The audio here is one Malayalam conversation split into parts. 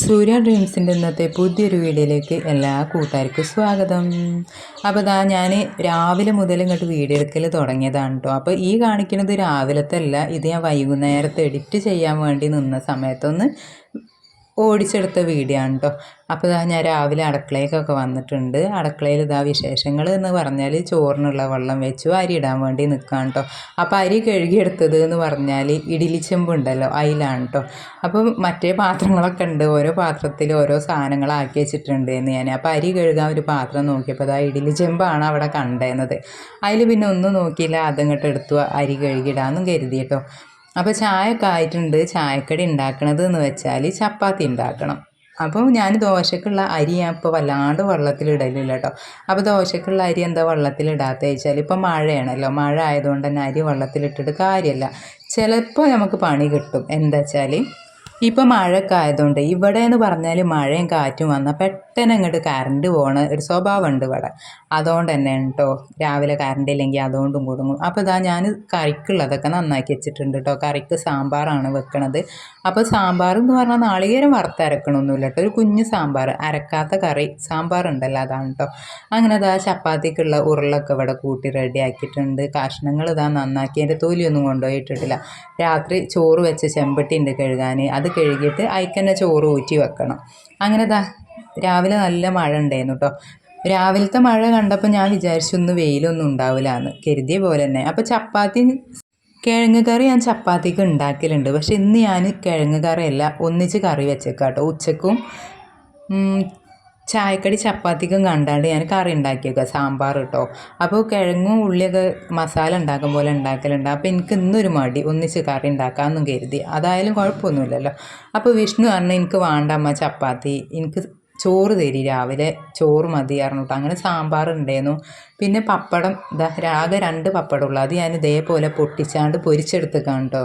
സൂര്യ ഡ്രീംസിന്റെ ഇന്നത്തെ പുതിയൊരു വീഡിയോയിലേക്ക് എല്ലാ കൂട്ടുകാർക്കും സ്വാഗതം. അപ്പോൾ ഇതാ ഞാൻ രാവിലെ മുതൽ ഇങ്ങോട്ട് വീഡിയോ എടുക്കൽ തുടങ്ങിയതാണ് കേട്ടോ. അപ്പോൾ ഈ കാണിക്കുന്നത് രാവിലത്തെ അല്ല ഇത് ഞാൻ വൈകുന്നേരത്തെ എഡിറ്റ് ചെയ്യാൻ വേണ്ടി നിന്ന സമയത്തൊന്ന് ഓടിച്ചെടുത്ത വീഡിയോ ആണ് കേട്ടോ അപ്പോൾ ഇതാ ഞാൻ രാവിലെ അടുക്കളയിലേക്കൊക്കെ വന്നിട്ടുണ്ട്. അടുക്കളയിൽ ഇതാ വിശേഷങ്ങൾ എന്ന് പറഞ്ഞാൽ ചോറിനുള്ള വെള്ളം വെച്ചു അരി ഇടാൻ വേണ്ടി നിൽക്കുകയാണ് കേട്ടോ അപ്പോൾ അരി കഴുകിയെടുത്തത് എന്ന് പറഞ്ഞാൽ ഇഡ്ഡലി ചെമ്പുണ്ടല്ലോ അതിലാണ് കേട്ടോ അപ്പം മറ്റേ പാത്രങ്ങളൊക്കെ ഉണ്ട്. ഓരോ പാത്രത്തിൽ ഓരോ സാധനങ്ങളാക്കി വെച്ചിട്ടുണ്ട് എന്ന് ഞാൻ. അപ്പോൾ അരി കഴുകാൻ ഒരു പാത്രം നോക്കിയപ്പോൾ അതാ ഇഡ്ഡലി ചെമ്പാണ് അവിടെ കണ്ടേന്നത്. അതിൽ പിന്നെ ഒന്നും നോക്കിയില്ല. അതങ്ങോട്ട് എടുത്തു അരി കഴുകിയിടാമെന്നും കരുതി കേട്ടോ അപ്പോൾ ചായയൊക്കെ ആയിട്ടുണ്ട്. ചായക്കടി ഉണ്ടാക്കണത് എന്ന് വെച്ചാൽ ചപ്പാത്തി ഉണ്ടാക്കണം. അപ്പോൾ ഞാൻ ദോശക്കുള്ള അരി ഞാൻ ഇപ്പോൾ വല്ലാണ്ട് വെള്ളത്തിലിടലില്ല കേട്ടോ അപ്പോൾ ദോശക്കുള്ള അരി എന്താ വെള്ളത്തിലിടാത്ത വെച്ചാൽ ഇപ്പോൾ മഴയാണല്ലോ. മഴ ആയതുകൊണ്ട് തന്നെ അരി വെള്ളത്തിലിട്ടിട്ട് കാര്യമല്ല ചിലപ്പോൾ നമുക്ക് പണി കിട്ടും. എന്താ വെച്ചാൽ ഇപ്പോൾ മഴയൊക്കെ ആയതുകൊണ്ട് ഇവിടെ എന്ന് പറഞ്ഞാൽ മഴയും കാറ്റും വന്നാൽ പെട്ടെന്ന് അങ്ങോട്ട് കറണ്ട് പോണ ഒരു സ്വഭാവമുണ്ട് ഇവിടെ. അതുകൊണ്ട് തന്നെ കേട്ടോ രാവിലെ കറണ്ട് ഇല്ലെങ്കിൽ അതുകൊണ്ടും കൊടുങ്ങും അപ്പോൾ ഇതാ ഞാൻ കറിക്കുള്ളതൊക്കെ നന്നാക്കി വെച്ചിട്ടുണ്ട് കേട്ടോ കറിക്ക് സാമ്പാറാണ് വെക്കണത്. അപ്പോൾ സാമ്പാർ എന്ന് പറഞ്ഞാൽ നാളികേരം വറുത്തരക്കണമൊന്നുമില്ല കേട്ടോ ഒരു കുഞ്ഞ് സാമ്പാർ അരക്കാത്ത കറി സാമ്പാർ ഉണ്ടല്ലോ അതാണ് കേട്ടോ അങ്ങനെ ഇതാ ചപ്പാത്തിക്കുള്ള ഉരുളൊക്കെ ഇവിടെ കൂട്ടി റെഡിയാക്കിയിട്ടുണ്ട്. കഷ്ണങ്ങൾ ഇതാ നന്നാക്കി അതിന്റെ തൊലിയൊന്നും കൊണ്ടുപോയിട്ടിട്ടില്ല. രാത്രി ചോറ് വെച്ച് ചെമ്പട്ടി ഉണ്ട് കഴുകാൻ അത് കഴുകിയിട്ട് അയക്കന്നെ ചോറ് ഊറ്റി വെക്കണം. അങ്ങനെ ദാ രാവിലെ നല്ല മഴ ഉണ്ടായിരുന്നു കേട്ടോ രാവിലത്തെ മഴ കണ്ടപ്പോൾ ഞാൻ വിചാരിച്ചു ഒന്ന് വെയിലൊന്നും ഉണ്ടാവില്ല എന്ന് കരുതിയ പോലെ തന്നെ. അപ്പോൾ ചപ്പാത്തി കിഴങ്ങ് കറി ഞാൻ ചപ്പാത്തിക്ക് ഉണ്ടാക്കലുണ്ട്. പക്ഷെ ഇന്ന് ഞാൻ കിഴങ്ങ് കറിയല്ല ഒന്നിച്ച് കറി വെച്ചേക്കാം കേട്ടോ ഉച്ചക്കും ചായക്കടി ചപ്പാത്തിക്കും കണ്ടാണ്ട് ഞാൻ കറി ഉണ്ടാക്കിയേക്കുക സാമ്പാർ കേട്ടോ അപ്പോൾ കിഴങ്ങും ഉള്ളിയൊക്കെ മസാല ഉണ്ടാക്കും പോലെ ഉണ്ടാക്കലുണ്ട്. അപ്പോൾ എനിക്ക് ഇന്നൊരു മടി ഒന്നിച്ച് കറി ഉണ്ടാക്കാമെന്നും കരുതി. അതായാലും കുഴപ്പമൊന്നുമില്ലല്ലോ. അപ്പോൾ വിഷ്ണു പറഞ്ഞു എനിക്ക് വേണ്ട അമ്മ ചപ്പാത്തി. എനിക്ക് ചോറ് തരി രാവിലെ ചോറ് മതി അറിഞ്ഞിട്ട് അങ്ങനെ സാമ്പാർ ഉണ്ടായിരുന്നു പിന്നെ പപ്പടം ഇതാ ആകെ രണ്ട് പപ്പടം ഉള്ളു അത് ഞാൻ ഇതേപോലെ പൊട്ടിച്ചാണ്ട് പൊരിച്ചെടുത്തേക്കാണ് കേട്ടോ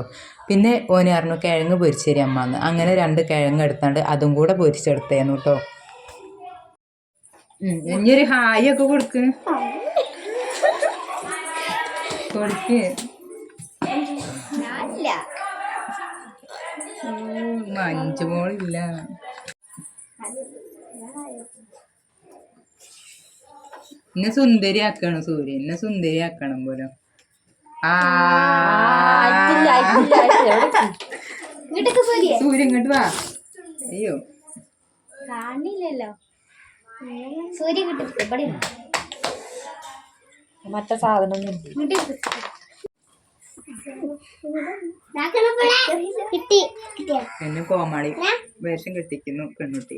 പിന്നെ ഓനെ പറഞ്ഞു കിഴങ്ങ് പൊരിച്ചേരി അമ്മ അങ്ങനെ രണ്ട് കിഴങ്ങ് എടുത്താണ്ട് അതും കൂടെ പൊരിച്ചെടുത്തേന്നു കേട്ടോ ഇനിയൊരു ഹായ് ഒക്കെ കൊടുക്ക്. കൊടുക്ക്. മഞ്ചു മോളില്ല. എന്നെ സുന്ദരിയാക്കണം സൂര്യ. എന്നെ സുന്ദരിയാക്കണം പോലും. സൂര്യ ഇങ്ങോട്ട് വാ. അയ്യോ. കാണില്ലല്ലോ. സൂര്യ കിട്ടി. ഇവിടെ. മറ്റേ സാധനം. കിട്ടി. കോമാളി വേഷം കെട്ടിക്കുന്നു പെൺകുട്ടി.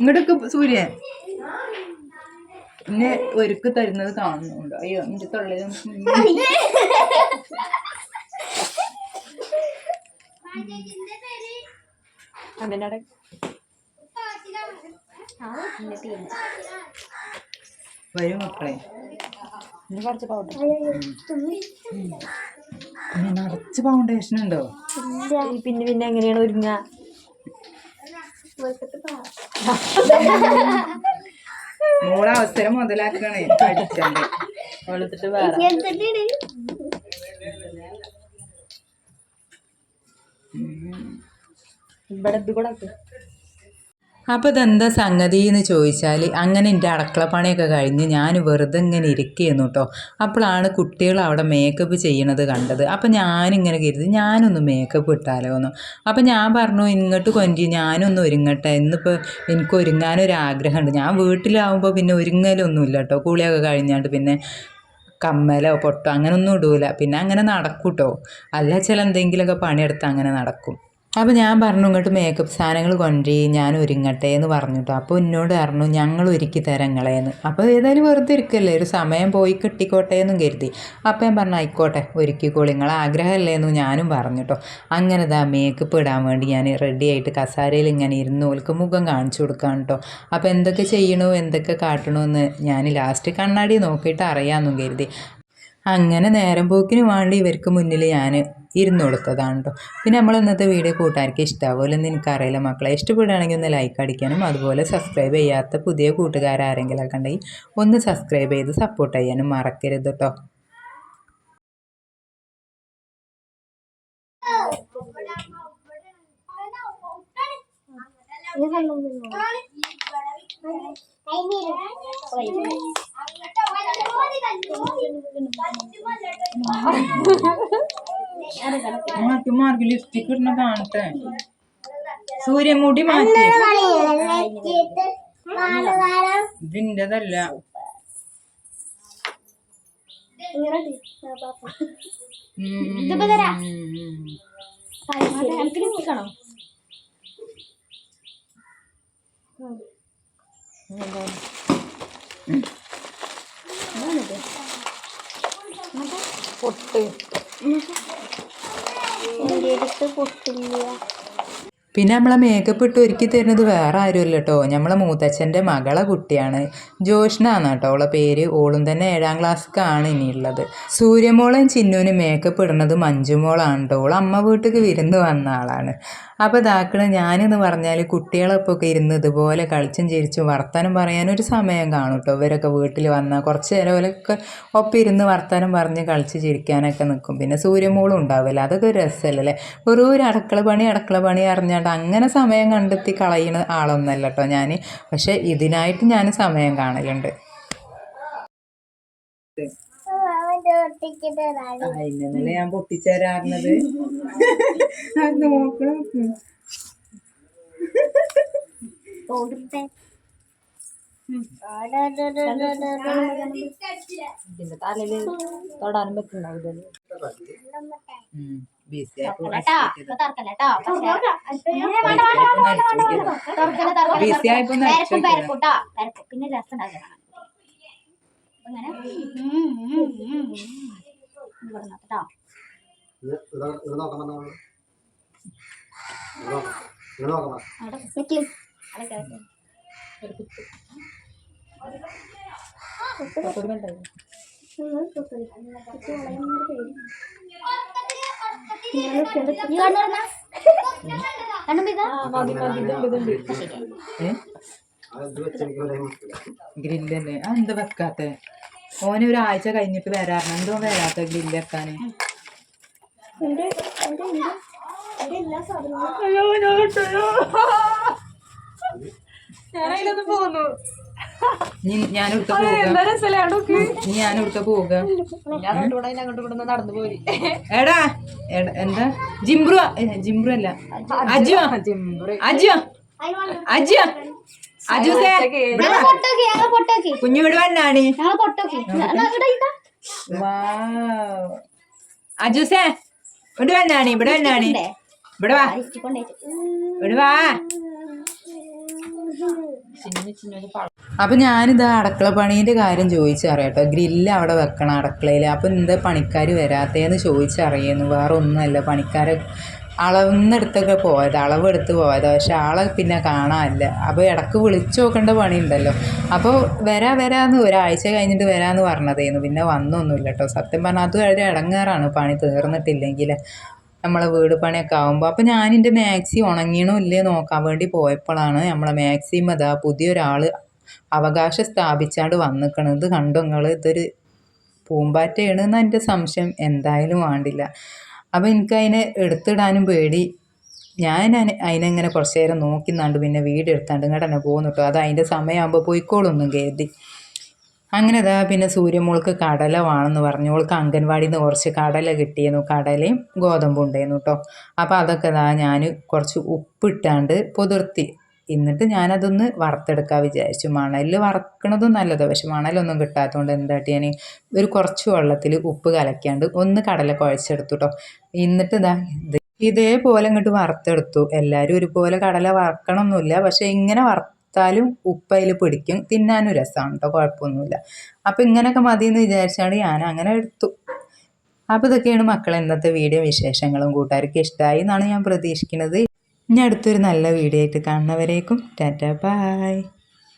ഇങ്ങോട്ടൊക്കെ സൂര്യ. എന്നെ ഒരുക്ക് തരുന്നത് കാണുന്നുണ്ട്. അയ്യോ എന്റെ തൊള്ളിലും അതിന്റെ വരും മക്കളെ. കുറച്ച് പൗഡർ പിന്നെ നിറച്ച് ഫൗണ്ടേഷൻ ഉണ്ടോ? പിന്നെ പിന്നെ എങ്ങനെയാണ് ഒരുങ്ങ? മോളെ അവസരം മുതലാക്കണേ. പഠിച്ചത് വെളുത്തിട്ട് വേറെ. ഇവിടെ ഇത് കൂടെ. അപ്പോൾ ഇതെന്താ സംഗതി എന്ന് ചോദിച്ചാൽ അങ്ങനെ എന്റെ അടുക്കളപ്പണിയൊക്കെ കഴിഞ്ഞ് ഞാൻ വെറുതെ ഇങ്ങനെ ഇരിക്കുന്നു കേട്ടോ അപ്പോഴാണ് കുട്ടികൾ അവിടെ മേക്കപ്പ് ചെയ്യണത് കണ്ടത്. അപ്പോൾ ഞാനിങ്ങനെ കരുതി ഞാനൊന്ന് മേക്കപ്പ് ഇട്ടാലോ എന്ന് അപ്പോൾ ഞാൻ പറഞ്ഞു ഇങ്ങോട്ട് കൊഞ്ചി ഞാനൊന്ന് ഒരുങ്ങട്ടെ. ഇന്നിപ്പോൾ എനിക്ക് ഒരുങ്ങാനൊരാഗ്രഹമുണ്ട്. ഞാൻ വീട്ടിലാവുമ്പോൾ പിന്നെ ഒരുങ്ങലൊന്നുമില്ല കേട്ടോ കുളിയൊക്കെ കഴിഞ്ഞാണ്ട് പിന്നെ കമ്മലോ പൊട്ടോ അങ്ങനൊന്നും ഇടൂല. പിന്നെ അങ്ങനെ നടക്കൂട്ടോ. കേട്ടോ അല്ല ചില എന്തെങ്കിലുമൊക്കെ പണിയെടുത്ത് അങ്ങനെ നടക്കും. അപ്പോൾ ഞാൻ പറഞ്ഞു ഇങ്ങോട്ട് മേക്കപ്പ് സാധനങ്ങൾ കൊണ്ടുപോയി ഞാൻ ഒരുങ്ങട്ടെ എന്ന് പറഞ്ഞു കേട്ടോ അപ്പോൾ എന്നോട് പറഞ്ഞു ഞങ്ങൾ ഒരുക്കി തരാം അപ്പോൾ ഏതായാലും വെറുതെ ഇരിക്കല്ലേ ഒരു സമയം പോയി കിട്ടിക്കോട്ടെ എന്നും കരുതി. അപ്പോൾ ഞാൻ പറഞ്ഞു ആയിക്കോട്ടെ ഒരുക്കിക്കോളി നിങ്ങൾ ആഗ്രഹമല്ലേ എന്ന് ഞാനും പറഞ്ഞു കേട്ടോ അങ്ങനെ ഇതാ മേക്കപ്പ് ഇടാൻ വേണ്ടി ഞാൻ റെഡി ആയിട്ട് കസാരയിൽ ഇങ്ങനെ ഇരുന്ന് ഓൾക്ക് മുഖം കാണിച്ചു കൊടുക്കാൻ കേട്ടോ അപ്പോൾ എന്തൊക്കെ ചെയ്യണോ എന്തൊക്കെ കാട്ടണോ എന്ന് ഞാൻ ലാസ്റ്റ് കണ്ണാടി നോക്കിയിട്ട് അറിയാമെന്നും കരുതി. അങ്ങനെ നേരം പോക്കിന് വേണ്ടി ഇവർക്ക് മുന്നിൽ ഞാൻ ഇരുന്ന് കൊടുത്തതാണ് കേട്ടോ പിന്നെ നമ്മൾ ഇന്നത്തെ വീഡിയോ കൂട്ടുകാർക്ക് ഇഷ്ടാവുമല്ലോ എനിക്കറിയില്ല. മക്കളെ ഇഷ്ടപ്പെടുകയാണെങ്കിൽ ഒന്ന് ലൈക്ക് അടിക്കാനും അതുപോലെ സബ്സ്ക്രൈബ് ചെയ്യാത്ത പുതിയ കൂട്ടുകാരാരെങ്കിലും ഒക്കെ ഉണ്ടെങ്കിൽ ഒന്ന് സബ്സ്ക്രൈബ് ചെയ്ത് സപ്പോർട്ട് ചെയ്യാനും മറക്കരുത് കേട്ടോ മാർക്ക് ലിപ്സ്റ്റിക് ഇടുന്ന കാണട്ടെ. സൂര്യമുടി മാറ്റി. ഇതിന്റെതല്ല ഇതിപ്പോ ലിപ്സ്റ്റിക്കാണോ പൊട്ട്. എന്റെ പൊട്ടില്ല. പിന്നെ നമ്മളെ മേക്കപ്പ് ഇട്ട് ഒരുക്കി തരുന്നത് വേറെ ആരുമല്ല കേട്ടോ നമ്മളെ മൂത്തച്ഛന്റെ മകളെ കുട്ടിയാണ്. ജോഷ്ന എന്നാണ് കേട്ടോ. അവളെ പേര് ഓളും തന്നെ ഏഴാം ക്ലാസ്സിലാണ് ഇനിയുള്ളത്. സൂര്യമോളും ചിന്നുവിനും മേക്കപ്പ് ഇടുന്നത് മഞ്ജുമോളാണ് കേട്ടോ. ഓൾ അമ്മ വീട്ടിലേക്ക് വിരുന്ന് വന്ന ആളാണ്. അപ്പോൾ ഇതാക്കണ ഞാനെന്ന് പറഞ്ഞാൽ കുട്ടികളൊപ്പം ഒക്കെ ഇരുന്ന് ഇതുപോലെ കളിച്ചും ചിരിച്ചും വർത്താനം പറയാനൊരു സമയം കാണും കേട്ടോ. ഇവരൊക്കെ വീട്ടിൽ വന്നാൽ കുറച്ച് നേരം ഓലൊക്കെ ഒപ്പം ഇരുന്ന് വർത്താനം പറഞ്ഞ് കളിച്ച് ചിരിക്കാനൊക്കെ നിൽക്കും പിന്നെ സൂര്യമോളും ഉണ്ടാവില്ല. അതൊക്കെ ഒരു രസമല്ലേ? ഒരു ഒരു അടുക്കള പണി അടക്കള പണി അറിഞ്ഞാണ്ട് അങ്ങനെ സമയം കണ്ടെത്തി കളയുന്ന ആളൊന്നല്ല കേട്ടോ ഞാൻ പക്ഷെ ഇതിനായിട്ട് ഞാൻ സമയം കാണലുണ്ട് ഞാൻ പൊട്ടിച്ചേരാറുന്നത് ഇതിന്റെ തലയിൽ തൊടാനും പറ്റുന്നുണ്ടാവില്ലല്ലോ ബിസി ആയപ്പോ. പിന്നെ രസം അങ്ങനെ? കേട്ടോ. അവിടെ തന്നെ എന്താ വെക്കാത്തെ? ഓന് ഒരാഴ്ച കഴിഞ്ഞിട്ട് വരാറുണ്ട് എന്തോ വരാത്ത ഗ്രില്ല് വെക്കാന്? ഞാനതിലൊന്നും പോന്നു. ഇനി ഞാൻ ഇവിടുത്തെ പോവുക. ഞാൻ ഇവിടുത്തെ പോവുക. നടന്നു പോയി. എടാ എന്താ? ജിംബ്രു ജിംബ്രു അല്ല. അജു അജു അജു അജു കുഞ്ഞു ഇവിടെ വന്നാണ് അജുസേ ഇവിടെ വന്നാണ് ഇവിടെ വന്നാണ് ഇവിടെ വാ. ഇവിടെ വാ. അപ്പൊ ഞാനിത് അടുക്കള പണീന്റെ കാര്യം ചോദിച്ചറിയാട്ടോ ഗ്രില്ല് അവിടെ വെക്കണം അടുക്കളയിൽ അപ്പൊ എന്താ പണിക്കാർ വരാത്തേന്ന് ചോദിച്ചറിയുന്നു. വേറെ ഒന്നുമല്ല പണിക്കാരെ അളവെന്നെടുത്തൊക്കെ പോയത്. അളവെടുത്ത് പോയത്. പക്ഷെ ആളെ പിന്നെ കാണാനില്ല. അപ്പോൾ ഇടയ്ക്ക് വിളിച്ചു നോക്കേണ്ട പണിയുണ്ടല്ലോ. അപ്പോൾ വരാ വരാന്ന് ഒരാഴ്ച കഴിഞ്ഞിട്ട് വരാന്ന് പറഞ്ഞതേന്നു. പിന്നെ വന്നൊന്നുമില്ല കേട്ടോ സത്യം പറഞ്ഞാൽ അത് വളരെ ഇടങ്ങാറാണ്. പണി തീർന്നിട്ടില്ലെങ്കിൽ നമ്മളെ വീട് പണിയൊക്കെ ആകുമ്പോൾ അപ്പോൾ ഞാൻ എന്റെ മാക്സി ഉണങ്ങിയണോ ഇല്ലേ നോക്കാൻ വേണ്ടി പോയപ്പോഴാണ് നമ്മളെ മാക്സിമതാ പുതിയൊരാൾ അവകാശം സ്ഥാപിച്ചാണ്ട് വന്നിക്കണത് കണ്ടു നിങ്ങൾ ഇതൊരു പൂമ്പാറ്റയാണ് എന്റെ സംശയം. എന്തായാലും വേണ്ടില്ല. അപ്പോൾ എനിക്കതിനെ എടുത്തിടാനും പേടി. ഞാൻ അതിനെ അതിനെങ്ങനെ കുറച്ച് നേരം നോക്കിന്നാണ്ട് പിന്നെ വീട് എടുത്താണ്ട് ഇങ്ങോട്ട് തന്നെ പോകുന്നു കേട്ടോ അത് അതിന്റെ സമയമാകുമ്പോൾ പോയിക്കോളൊന്നും കരുതി. അങ്ങനെ ഇതാ പിന്നെ സൂര്യമോൾക്ക് കടല വേണമെന്ന് പറഞ്ഞു. ഓൾക്ക് അംഗൻവാടിയിൽ നിന്ന് കുറച്ച് കടല കിട്ടിയിരുന്നു. കടലയും ഗോതമ്പും ഉണ്ടായിരുന്നു കേട്ടോ അപ്പോൾ അതൊക്കെ ഇതാ ഞാൻ കുറച്ച് ഉപ്പിട്ടാണ്ട് പുതിർത്തി. എന്നിട്ട് ഞാനതൊന്ന് വറുത്തെടുക്കാൻ വിചാരിച്ചു. മണലിൽ വറക്കണതും നല്ലതാണ് പക്ഷെ മണലൊന്നും കിട്ടാത്തതുകൊണ്ട് എന്താട്ടി ഞാൻ ഒരു കുറച്ച് വെള്ളത്തിൽ ഉപ്പ് കലക്കാണ്ട് ഒന്ന് കടല കുഴച്ചെടുത്തു കേട്ടോ എന്നിട്ട് ഇതാ ഇത് ഇതേപോലെ ഇങ്ങോട്ട് വറുത്തെടുത്തു. എല്ലാവരും ഒരുപോലെ കടല വറക്കണമൊന്നുമില്ല പക്ഷെ ഇങ്ങനെ വറുത്താലും ഉപ്പ് അതിൽ പിടിക്കും. തിന്നാനും രസമാണ് കേട്ടോ കുഴപ്പമൊന്നുമില്ല. അപ്പോൾ ഇങ്ങനെയൊക്കെ മതി എന്ന് വിചാരിച്ചാണ് ഞാൻ അങ്ങനെ എടുത്തു. അപ്പോൾ ഇതൊക്കെയാണ് മക്കളെ ഇന്നത്തെ വീഡിയോ വിശേഷങ്ങളും കൂട്ടുകാർക്ക് ഇഷ്ടമായി എന്നാണ് ഞാൻ പ്രതീക്ഷിക്കുന്നത്. ഇനി അടുത്തൊരു നല്ല വീഡിയോ ആയിട്ട് കാണുന്നവരേക്കും ടാറ്റാ ബായ്.